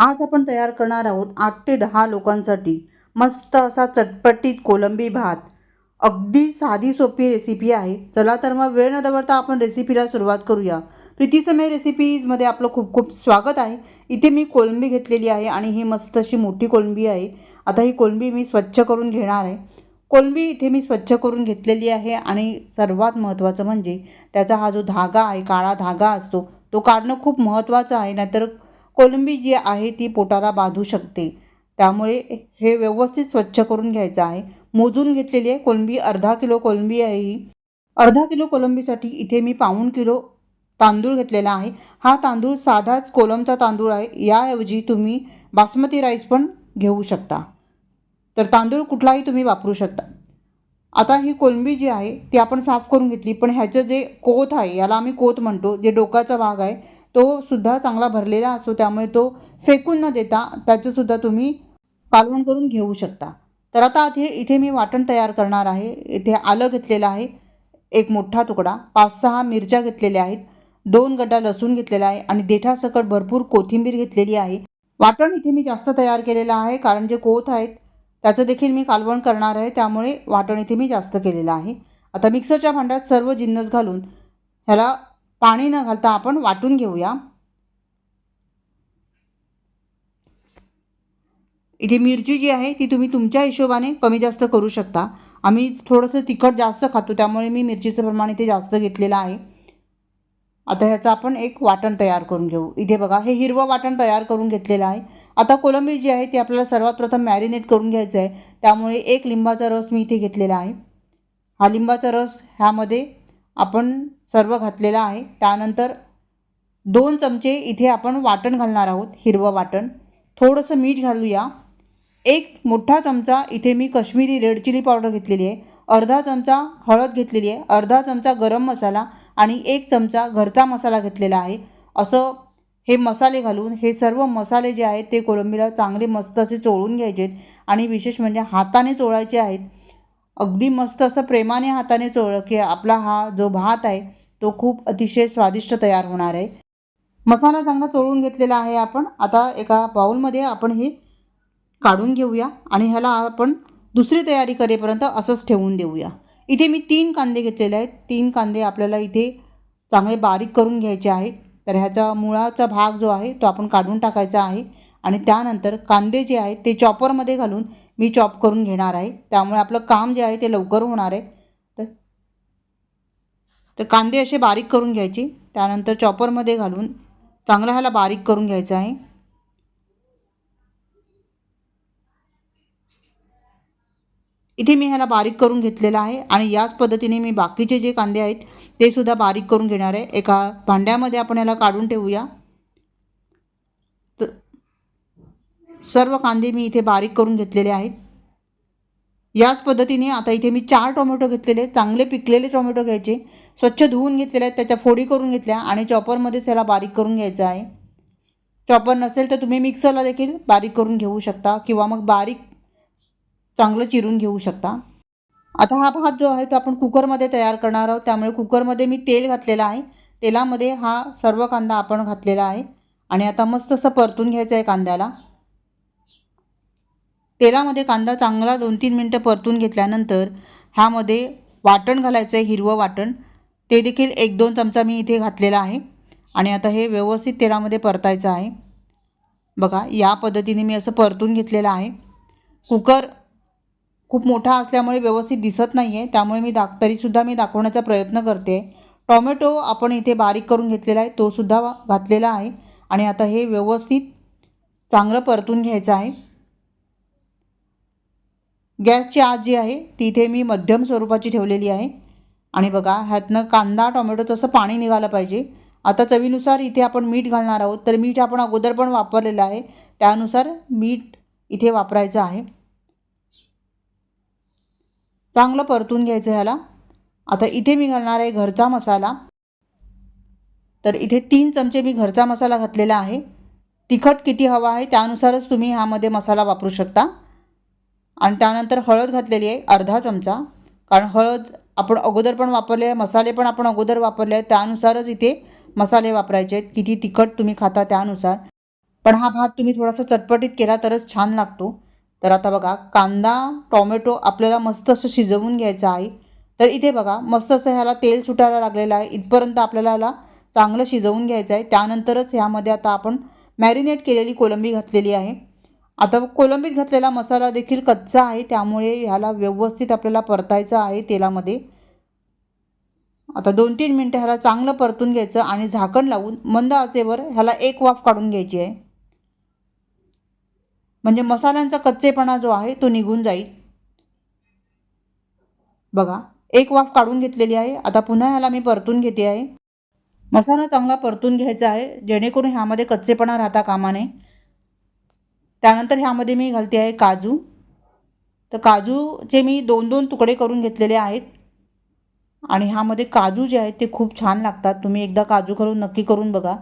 आज आपण तयार करणार आहोत आठ ते दहा लोकांसाठी मस्त असा चटपटीत कोलंबी भात. अगदी साधी सोपी रेसिपी आहे. चला तर मग वेळ न दवरता आपण रेसिपीला सुरुवात करूया. प्रीतीसमय रेसिपीजमध्ये आपलं खूप खूप स्वागत आहे. इथे मी कोलंबी घेतलेली आहे आणि ही मस्त अशी मोठी कोलंबी आहे. आता ही कोलंबी मी स्वच्छ करून घेणार आहे. कोलंबी इथे मी स्वच्छ करून घेतलेली आहे आणि सर्वात महत्त्वाचं म्हणजे त्याचा हा जो धागा आहे काळा धागा असतो तो काढणं खूप महत्त्वाचं आहे. नाहीतर कोलंबी जी आहे ती पोटाला बांधू शकते. त्यामुळे हे व्यवस्थित स्वच्छ करून घ्यायचं आहे. मोजून घेतलेली आहे कोलंबी अर्धा किलो कोलंबी आहे ही. अर्धा किलो कोलंबीसाठी इथे मी पाऊण किलो तांदूळ घेतलेला आहे. हा तांदूळ साधाच कोलमचा तांदूळ आहे. याऐवजी तुम्ही बासमती राईस पण घेऊ शकता. तर तांदूळ कुठलाही तुम्ही वापरू शकता. आता ही कोलंबी जी आहे ती आपण साफ करून घेतली. पण ह्याचं जे कोत आहे याला आम्ही कोत म्हणतो जे डोकाचा भाग आहे तो सुद्धा चांगला भरलेला असतो त्यामुळे तो फेकून न देता त्याचंसुद्धा तुम्ही कालवण करून घेऊ शकता. तर आता इथे इथे मी वाटण तयार करणार आहे. इथे आलं घेतलेलं आहे एक मोठा तुकडा पाच सहा मिरच्या घेतलेल्या आहेत दोन गड्डा लसूण घेतलेला आहे आणि देठासकट भरपूर कोथिंबीर घेतलेली आहे. वाटण इथे मी जास्त तयार केलेलं आहे कारण जे कोथ आहेत त्याचं देखील मी कालवण करणार आहे त्यामुळे वाटण इथे मी जास्त केलेलं आहे. आता मिक्सरच्या भांड्यात सर्व जिन्नस घालून ह्याला पाणी न घालता आपण वाटून घेऊया. इथे मिरची जी आहे ती तुम्ही तुमच्या हिशोबाने कमी जास्त करू शकता. आम्ही थोडंसं तिखट जास्त खातो त्यामुळे मी मिरचीचं प्रमाण इथे जास्त घेतलेलं आहे. आता ह्याचं आपण एक वाटण तयार करून घेऊ. इथे बघा हे हिरवं वाटण तयार करून घेतलेलं आहे. आता कोलंबी जी आहे ती आपल्याला सर्वात प्रथम मॅरिनेट करून घ्यायचं आहे त्यामुळे एक लिंबाचा रस मी इथे घेतलेला आहे. हा लिंबाचा रस ह्यामध्ये आपण सर्व घातलेला आहे. त्यानंतर दोन चमचे इथे आपण वाटण घालणार आहोत हिरवं वाटण. थोडंसं मीठ घालूया. एक मोठा चमचा इथे मी कश्मीरी रेड चिली पावडर घेतलेली आहे. अर्धा चमचा हळद घेतलेली आहे. अर्धा चमचा गरम मसाला आणि एक चमचा घरचा मसाला घेतलेला आहे. असं हे मसाले घालून हे सर्व मसाले जे आहेत ते कोळंबीला चांगले मस्त असे चोळून घ्यायचे आहेत आणि विशेष म्हणजे हाताने चोळायचे आहेत. अगदी मस्त असं प्रेमाने हाताने चोळलं की आपला हा जो भात आहे तो खूप अतिशय स्वादिष्ट तयार होणार आहे. मसाला चांगला चोळून घेतलेला आहे आपण. आता एका बाऊलमध्ये आपण हे काढून घेऊया आणि ह्याला आपण दुसरी तयारी करेपर्यंत असंच ठेवून देऊया. इथे मी तीन कांदे घेतलेले आहेत. तीन कांदे आपल्याला इथे चांगले बारीक करून घ्यायचे आहेत. तर ह्याचा मुळाचा भाग जो आहे तो आपण काढून टाकायचा आहे. आणि त्यानंतर कांदे जे आहेत ते चॉपरमध्ये घालून मी चॉप करून घेणार आहे. त्यामुळे आपलं काम जे आहे ते लवकर होणार आहे. तर तर कांदे असे बारीक करून घ्यायचे. त्यानंतर चॉपरमध्ये घालून चांगला ह्याला बारीक करून घ्यायचं आहे. इथे मी ह्याला बारीक करून घेतलेलं आहे आणि याच पद्धतीने मी बाकीचे जे कांदे आहेत ते सुद्धा बारीक करून घेणार आहे. एका भांड्यामध्ये आपण ह्याला काढून ठेवूया तर सर्व कांदे मी इथे बारीक करून घेतलेले आहेत. याच पद्धतीने आता इथे मी चार टोमॅटो घेतलेले चांगले पिकलेले टोमॅटो घ्यायचे. स्वच्छ धुवून घेतलेले आहेत. त्याच्या फोडी करून घेतल्या आणि चॉपरमध्येच याला बारीक करून घ्यायचं आहे. चॉपर नसेल तर तुम्ही मिक्सरला देखील बारीक करून घेऊ शकता किंवा मग बारीक चांगलं चिरून घेऊ शकता. आता हा भात जो आहे तो आपण कुकरमध्ये तयार करणार आहोत. त्यामुळे कुकरमध्ये मी तेल घातलेलं आहे. तेलामध्ये हा सर्व कांदा आपण घातलेला आहे. आणि आता मस्त असं परतून घ्यायचं आहे कांद्याला. तेलामध्ये कांदा चांगला दोन तीन मिनटं परतून घेतल्यानंतर ह्यामध्ये वाटण घालायचं आहे हिरवं वाटण. ते देखील एक दोन चमचा मी इथे घातलेला आहे. आणि आता हे व्यवस्थित तेलामध्ये परतायचं आहे. बघा या पद्धतीने मी असं परतून घेतलेलं आहे. कुकर खूप मोठा असल्यामुळे व्यवस्थित दिसत नाही आहे त्यामुळे मी दाख तरीसुद्धा मी दाखवण्याचा प्रयत्न करते. टॉमॅटो आपण इथे बारीक करून घेतलेला आहे तोसुद्धा घातलेला आहे. आणि आता हे व्यवस्थित चांगलं परतून घ्यायचं आहे. गॅसची आत जी आहे ती इथे मी मध्यम स्वरूपाची ठेवलेली आहे. आणि बघा ह्यातनं कांदा टोमॅटो तसं पाणी निघालं पाहिजे. आता चवीनुसार इथे आपण मीठ घालणार आहोत. तर मीठ आपण अगोदर पण वापरलेलं आहे. त्यानुसार मीठ इथे वापरायचं आहे. चांगलं परतून घ्यायचं ह्याला. आता इथे मी घालणार आहे घरचा मसाला. तर इथे तीन चमचे मी घरचा मसाला घातलेला आहे. तिखट किती हवा आहे त्यानुसारच तुम्ही ह्यामध्ये मसाला वापरू शकता. आणि त्यानंतर हळद घातलेली आहे अर्धा चमचा. कारण हळद आपण अगोदर पण वापरले आहे मसाले पण आपण अगोदर वापरले आहेत त्यानुसारच इथे मसाले वापरायचे आहेत. किती तिखट तुम्ही खाता त्यानुसार. पण हा भात तुम्ही थोडासा चटपटीत केला तरच छान लागतो. तर आता बघा कांदा टॉमॅटो आपल्याला मस्त असं शिजवून घ्यायचं आहे. तर इथे बघा मस्त असं ह्याला तेल सुटायला लागलेलं आहे. इथपर्यंत आपल्याला ह्याला चांगलं शिजवून घ्यायचं आहे. त्यानंतरच ह्यामध्ये आता आपण मॅरिनेट केलेली कोलंबी घातलेली आहे. आता कोलंबीत घातलेला मसाला देखील कच्चा आहे त्यामुळे ह्याला व्यवस्थित आपल्याला परतायचं आहे तेलामध्ये. आता दोन तीन मिनटं ह्याला चांगलं परतून घ्यायचं आणि झाकण लावून मंद आचेवर ह्याला एक वाफ काढून घ्यायची आहे. म्हणजे मसाल्यांचा कच्चेपणा जो आहे तो निघून जाईल. बघा एक वाफ काढून घेतलेली आहे. आता पुन्हा ह्याला मी परतून घेते आहे. मसाला चांगला परतून घ्यायचा आहे जेणेकरून ह्यामध्ये कच्चेपणा राहता कामा नये. त्यानंतर ह्यामध्ये मी घालते आहे काजू. तर काजूचे मी दोन दोन तुकडे करून घेतलेले आहेत. आणि ह्यामध्ये काजू जे आहेत ते खूप छान लागतात. तुम्ही एकदा काजू करून नक्की करून बघा.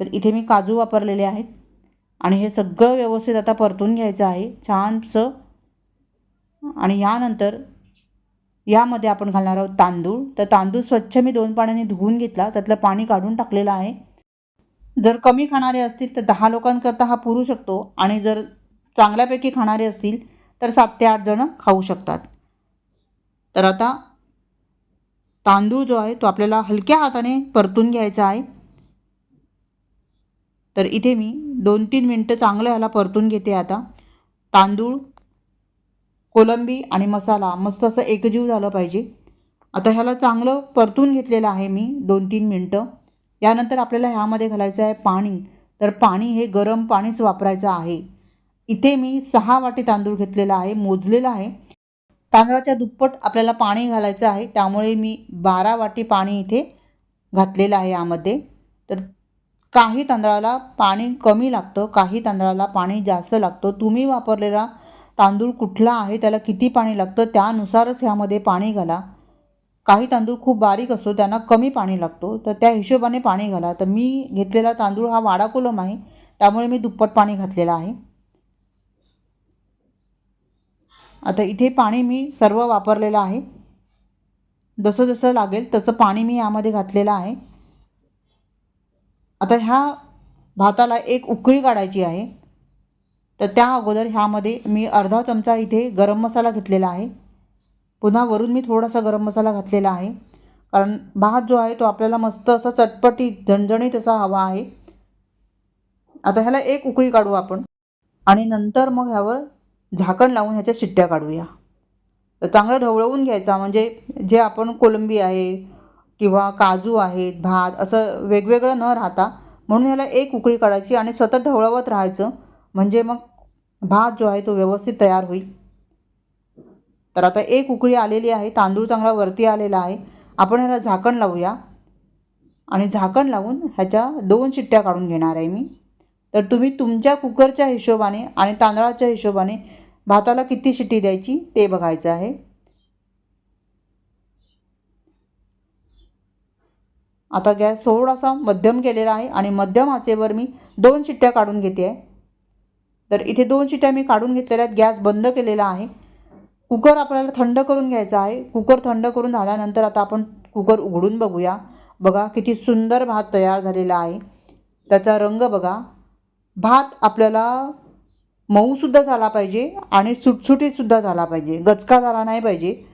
तर इथे मी काजू वापरलेले आहेत. आणि हे सगळं व्यवस्थित आता परतून घ्यायचं आहे. छानसं. आणि ह्यानंतर यामध्ये आपण घालणार आहोत तांदूळ. तर तांदूळ स्वच्छ मी दोन पाण्याने धुवून घेतला. त्यातलं पाणी काढून टाकलेलं आहे. जर कमी खाणारे असतील तर दहा लोकांकरता हा पुरू शकतो आणि जर चांगल्यापैकी खाणारे असतील तर सात ते आठ जणं खाऊ शकतात. तर आता तांदूळ जो आहे तो आपल्याला हलक्या हाताने परतून घ्यायचा आहे. तर इथे मी दोन तीन मिनटं चांगलं ह्याला परतून घेते आता. तांदूळ कोलंबी आणि मसाला मस्त असं एकजीव झालं पाहिजे. आता ह्याला चांगलं परतून घेतलेलं आहे मी दोन तीन मिनटं. यानंतर आपल्याला ह्यामध्ये घालायचं आहे पाणी. तर पाणी हे गरम पाणीच वापरायचं आहे. इथे मी सहा वाटी तांदूळ घेतलेला आहे मोजलेला आहे. तांदळाच्या दुप्पट आपल्याला पाणी घालायचं आहे. त्यामुळे मी बारा वाटी पाणी इथे घातलेलं आहे यामध्ये. तर काही तांदळाला पाणी कमी लागतं काही तांदळाला पाणी जास्त लागतं. तुम्ही वापरलेला तांदूळ कुठला आहे त्याला किती पाणी लागतं त्यानुसारच ह्यामध्ये पाणी घाला. काही तांदूळ खूप बारीक असतो त्यांना कमी पाणी लागतो. तर त्या हिशोबाने पाणी घाला. तर मी घेतलेला तांदूळ हा वाडा कोलम आहे. त्यामुळे मी दुप्पट पाणी घातलेलं आहे. आता इथे पाणी मी सर्व वापरलेलं आहे. जसं जसं लागेल तसं पाणी मी यामध्ये घातलेलं आहे. आता ह्या भाताला एक उकळी काढायची आहे. तर त्या अगोदर ह्यामध्ये मी अर्धा चमचा इथे गरम मसाला घेतलेला आहे. पुन्हा वरून मी थोडासा गरम मसाला घातलेला आहे. कारण भात जो आहे तो आपल्याला मस्त असा चटपटीत झणझणीत असा हवा आहे. आता ह्याला एक उकळी काढू आपण. आणि नंतर मग ह्यावर झाकण लावून ह्याच्या शिट्ट्या काढूया. तर चांगलं ढवळवून घ्यायचा. म्हणजे जे आपण कोलंबी आहे किंवा काजू आहेत भात असं वेगवेगळं न राहता म्हणून ह्याला एक उकळी काढायची आणि सतत ढवळवत राहायचं. म्हणजे मग भात जो आहे तो व्यवस्थित तयार होईल. तर आता एक उकळी आलेली आहे तांदूळ चांगला वरती आलेला आहे. आपण ह्याला झाकण लावूया. आणि झाकण लावून ह्याच्या दोन शिट्ट्या काढून घेणार आहे मी. तर तुम्ही तुमच्या कुकरच्या हिशोबाने आणि तांदळाच्या हिशोबाने भाताला किती शिट्टी द्यायची ते बघायचं आहे. आता गॅस थोडासा मध्यम केलेला आहे आणि मध्यम आचेवर मी दोन शिट्ट्या काढून घेते आहे. तर इथे दोन शिट्ट्या मी काढून घेतलेल्या आहेत. गॅस बंद केलेला आहे. कुकर आपल्याला थंड करून घ्यायचा आहे. कुकर थंड करून झाल्यानंतर आता आपण कुकर उघडून बघूया. बघा किती सुंदर भात तयार झालेला आहे. त्याचा रंग बघा. भात आपल्याला मऊसुद्धा झाला पाहिजे आणि सुटसुटीतसुद्धा झाला पाहिजे. गचका झाला नाही पाहिजे.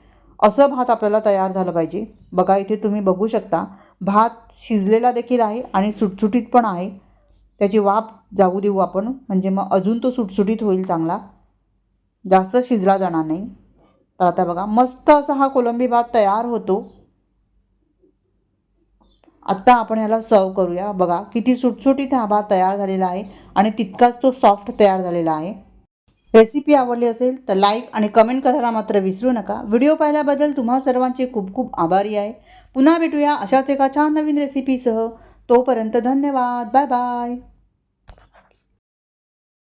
असं भात आपल्याला तयार झालं पाहिजे. बघा इथे तुम्ही बघू शकता. भात शिजलेला देखील आहे आणि सुटसुटीत पण आहे. त्याची वाफ जाऊ देऊ आपण. म्हणजे मग अजून तो सुटसुटीत होईल चांगला. जास्त शिजला जाणार नाही. तर आता बघा मस्त असा हा कोलंबी भात तयार होतो. आत्ता आपण ह्याला सर्व करूया. बघा किती सुटसुटीत हा भात तयार झालेला आहे आणि तितकाच तो सॉफ्ट तयार झालेला आहे. रेसिपी आवडली असेल तर लाईक आणि कमेंट करायला मात्र विसरू नका. व्हिडिओ पाहिल्याबद्दल तुम्हा सर्वांचे खूप खूप आभारी आहे. पुन्हा भेटूया अशाच एका छान नवीन रेसिपीसह तोपर्यंत धन्यवाद. Bye bye